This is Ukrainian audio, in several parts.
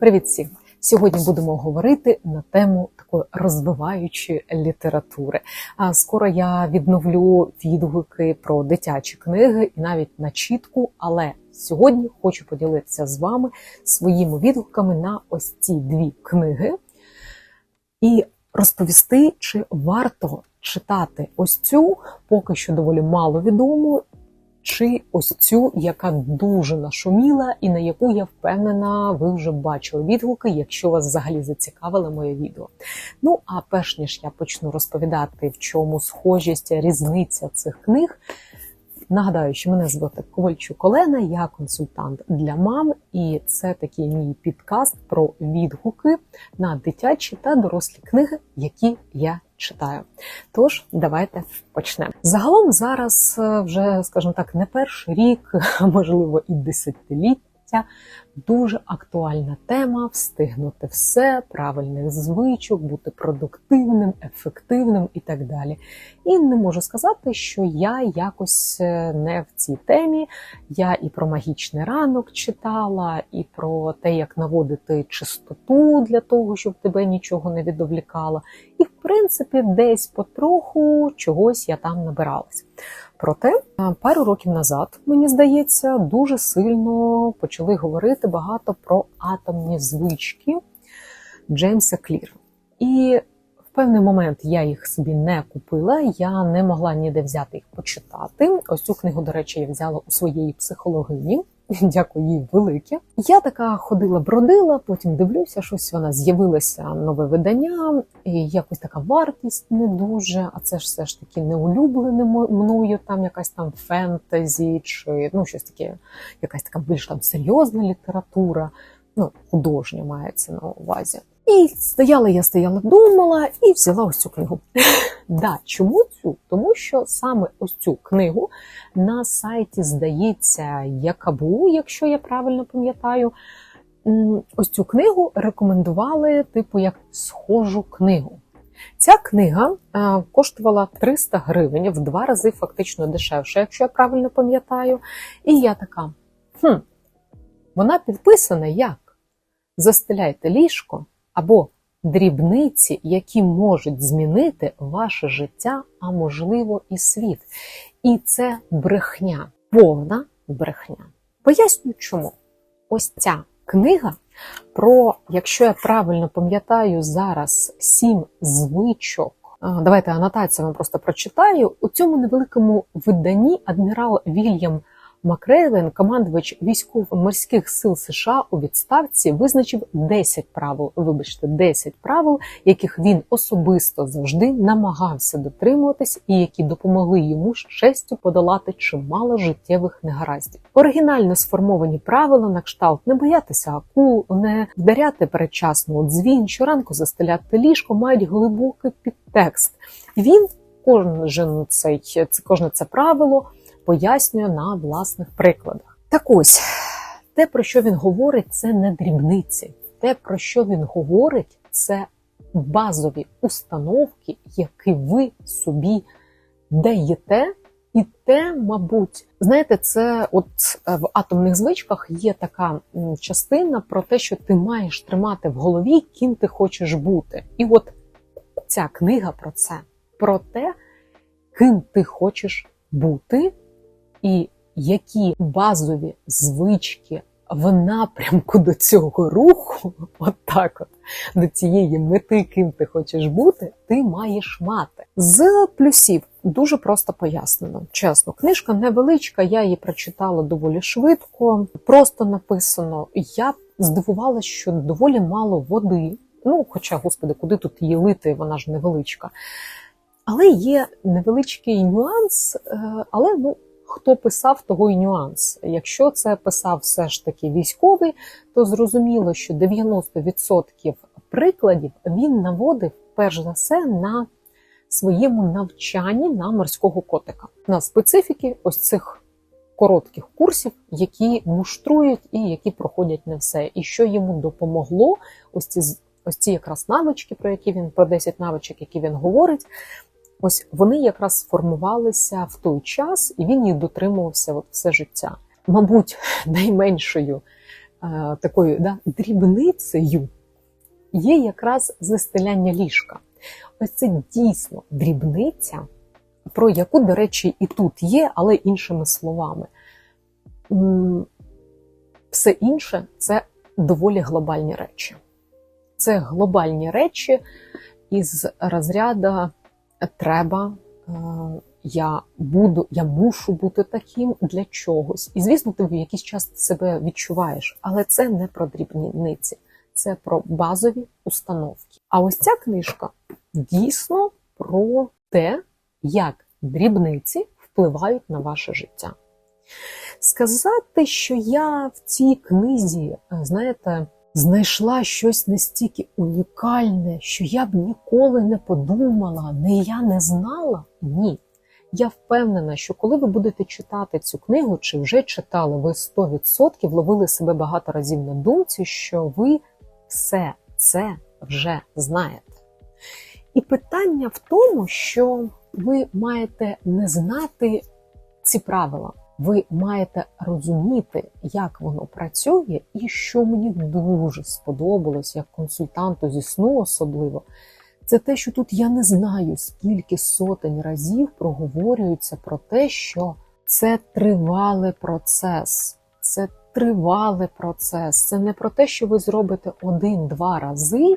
Привіт всім! Сьогодні будемо говорити на тему такої розвиваючої літератури. А скоро я відновлю відгуки про дитячі книги і навіть на чітку, але сьогодні хочу поділитися з вами своїми відгуками на ось ці дві книги і розповісти, чи варто читати ось цю поки що доволі мало відому чи ось цю, яка дуже нашуміла, і на яку я впевнена, ви вже бачили відгуки, якщо вас взагалі зацікавило моє відео. Ну а перш ніж я почну розповідати, в чому схожість, різниця цих книг. Нагадаю, що мене звати Ковальчук Олена, я консультант для мам, і це такий мій підкаст про відгуки на дитячі та дорослі книги, які я читаю. Тож, давайте почнемо. Загалом зараз е, вже, скажімо так, не перший рік, а можливо і десятиліття. Дуже актуальна тема встигнути все, правильних звичок, бути продуктивним, ефективним і так далі. І не можу сказати, що я якось е, не в цій темі. Я і про магічний ранок читала, і про те, як наводити чистоту для того, щоб тебе нічого не відволікало. І, в принципі, десь потроху чогось я там набиралась. Проте пару років назад, мені здається, дуже сильно почали говорити багато про атомні звички Джеймса Кліра. І в певний момент я їх собі не купила, я не могла ніде взяти їх почитати. Ось цю книгу, до речі, я взяла у своєї психологині. Дякую їй велике. Я така ходила, бродила, потім дивлюся, щось вона з'явилася нове видання, і якось така вартість не дуже. А це ж все ж таки не улюблене мною. Там якась там фентезі, чи ну щось таке, якась така більш там серйозна література. Ну, художня мається на увазі. І стояла, я стояла, думала і взяла ось цю книгу. да, Чому цю? Тому що саме ось цю книгу на сайті здається Якабу, якщо я правильно пам'ятаю, ось цю книгу рекомендували, типу, як схожу книгу. Ця книга коштувала 300 гривень в два рази фактично дешевше, якщо я правильно пам'ятаю. І я така: хм, вона підписана як? Застеляйте ліжко або дрібниці, які можуть змінити ваше життя, а можливо, і світ. І це брехня, повна брехня. Поясню, чому ось ця книга про, якщо я правильно пам'ятаю, зараз сім звичок. Давайте анотацію вам просто прочитаю. У цьому невеликому виданні адмірал Вільям Макревен, командувач військово-морських сил США у відставці, визначив 10 правил. Вибачте, 10 правил, яких він особисто завжди намагався дотримуватись, і які допомогли йому з честю подолати чимало життєвих негараздів. Оригінально сформовані правила на кшталт не боятися акул, не вдаряти передчасно у дзвін, щоранку застеляти ліжко, мають глибокий підтекст. Він кожен цей це кожне це правило пояснює на власних прикладах. Так ось те, про що він говорить, це не дрібниці. Те, про що він говорить, це базові установки, які ви собі даєте. І те, мабуть, знаєте, це от е, в атомних звичках є така частина про те, що ти маєш тримати в голові, ким ти хочеш бути. І от ця книга про це, про те, ким ти хочеш бути, і які базові звички в напрямку до цього руху, от так от, до цієї мети, ким ти хочеш бути, ти маєш мати. З плюсів дуже просто пояснено. Чесно, книжка невеличка, я її прочитала доволі швидко, просто написано. Я здивувалася, що доволі мало води. Ну, хоча, господи, куди тут її лити, вона ж невеличка. Але є невеличкий нюанс, е, але ну хто писав, того й нюанс. Якщо це писав все ж таки військовий, то зрозуміло, що 90% прикладів він наводив перш за все на своєму навчанні на морського котика, на специфіки ось цих коротких курсів, які муштрують і які проходять не все. І що йому допомогло, ось ці ось ці якраз навички, про які він про 10 навичок, які він говорить. Ось вони якраз сформувалися в той час, і він їх дотримувався от все життя. Мабуть, найменшою е, такою да, дрібницею є якраз застеляння ліжка. Ось це дійсно дрібниця, про яку, до речі, і тут є, але іншими словами. Все інше це доволі глобальні речі. Це глобальні речі із розряду треба, е, я буду, я мушу бути таким для чогось. І звісно, ти в якийсь час себе відчуваєш, але це не про дрібниці, це про базові установки. А ось ця книжка дійсно про те, як дрібниці впливають на ваше життя. Сказати, що я в цій книзі, е, знаєте, знайшла щось настільки унікальне, що я б ніколи не подумала, не я не знала. Ні. Я впевнена, що коли ви будете читати цю книгу, чи вже читали, ви 100% ловили себе багато разів на думці, що ви все це вже знаєте. І питання в тому, що ви маєте не знати ці правила. Ви маєте розуміти, як воно працює, і що мені дуже сподобалось, як консультанту зі сну особливо, це те, що тут я не знаю, скільки сотень разів проговорюється про те, що це тривалий процес. Це тривалий процес. Це не про те, що ви зробите один-два рази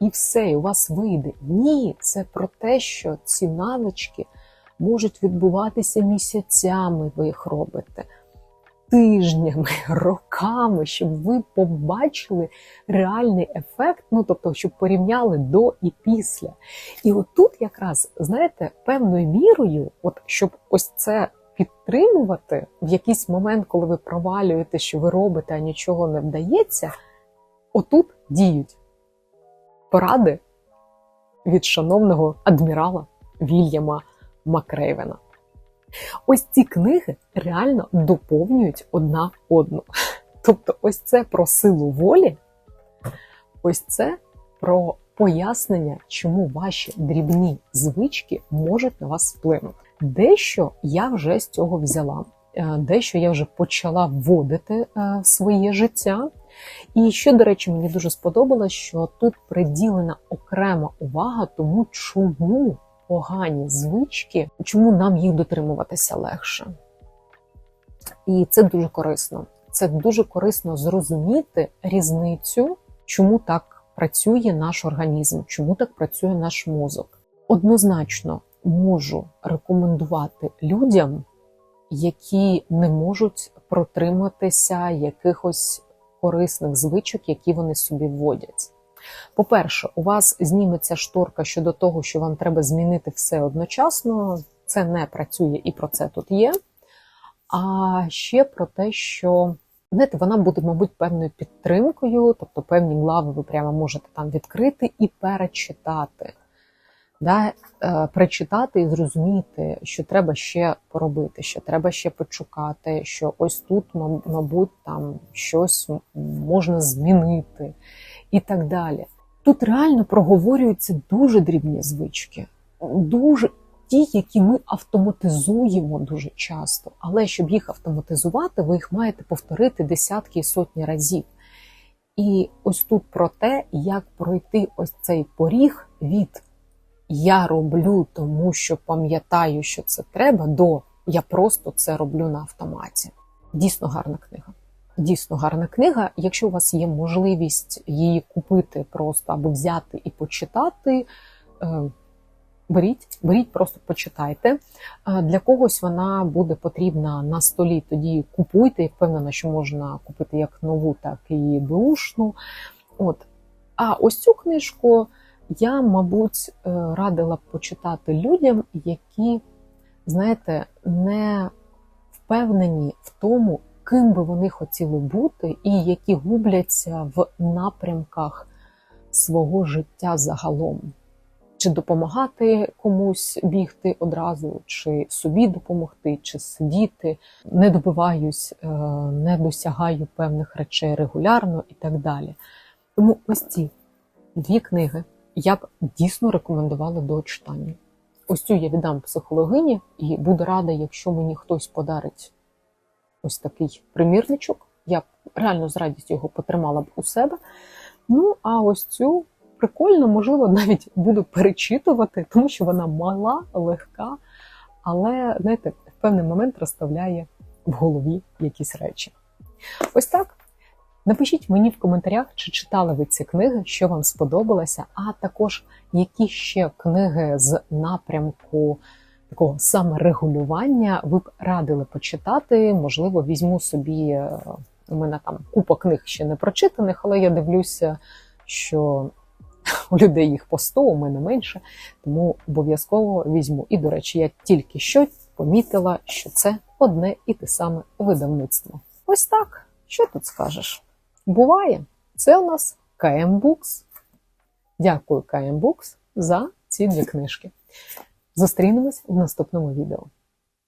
і все, і у вас вийде. Ні, це про те, що ці навички можуть відбуватися місяцями, ви їх робите, тижнями, роками, щоб ви побачили реальний ефект, ну тобто, щоб порівняли до і після. І отут, якраз, знаєте, певною мірою, от щоб ось це. Підтримувати в якийсь момент, коли ви провалюєте, що ви робите, а нічого не вдається, отут діють поради від шановного адмірала Вільяма Макрейвена. Ось ці книги реально доповнюють одна одну. Тобто, ось це про силу волі, ось це про пояснення, чому ваші дрібні звички можуть на вас вплинути. Дещо я вже з цього взяла, е, дещо я вже почала вводити е, своє життя. І що, до речі, мені дуже сподобалось, що тут приділена окрема увага тому, чому погані звички, чому нам їх дотримуватися легше. І це дуже корисно. Це дуже корисно зрозуміти різницю, чому так працює наш організм, чому так працює наш мозок. Однозначно можу рекомендувати людям, які не можуть протриматися якихось корисних звичок, які вони собі вводять. По-перше, у вас зніметься шторка щодо того, що вам треба змінити все одночасно. Це не працює і про це тут є. А ще про те, що знаєте, вона буде, мабуть, певною підтримкою, тобто певні глави ви прямо можете там відкрити і перечитати. Да, е, Прочитати і зрозуміти, що треба ще поробити, що треба ще почукати, що ось тут, мабуть, там щось можна змінити і так далі. Тут реально проговорюються дуже дрібні звички, дуже ті, які ми автоматизуємо дуже часто. Але щоб їх автоматизувати, ви їх маєте повторити десятки і сотні разів. І ось тут про те, як пройти ось цей поріг від я роблю, тому що пам'ятаю, що це треба, до я просто це роблю на автоматі. Дійсно гарна книга. Дійсно гарна книга. Якщо у вас є можливість її купити просто або взяти і почитати, е, беріть, беріть, просто почитайте. Е, для когось вона буде потрібна на столі, тоді купуйте. Я впевнена, що можна купити як нову, так і бушну. От. А ось цю книжку я, мабуть, е, радила б почитати людям, які, знаєте, не впевнені в тому, ким би вони хотіли бути, і які губляться в напрямках свого життя загалом. Чи допомагати комусь бігти одразу, чи собі допомогти, чи сидіти, не добиваюсь, е, не досягаю певних речей регулярно і так далі. Тому ось ці дві книги я б дійсно рекомендувала до читання. Ось цю я віддам психологині і буду рада, якщо мені хтось подарить ось такий примірничок я реально з радістю його потримала б у себе. Ну, а ось цю прикольно, можливо, навіть буду перечитувати, тому що вона мала, легка, але, знаєте, в певний момент розставляє в голові якісь речі. Ось так. Напишіть мені в коментарях, чи читали ви ці книги, що вам сподобалося, а також які ще книги з напрямку такого саморегулювання ви б радили почитати. Можливо, візьму собі. е, У мене там купа книг ще не прочитаних, але я дивлюся, що у людей їх по 100, у мене менше, тому обов'язково візьму. І, до речі, я тільки що помітила, що це одне і те саме видавництво. Ось так. Що тут скажеш? Буває. Це у нас KM Books. Дякую KM Books за ці дві книжки. Зустрінемось в наступному відео.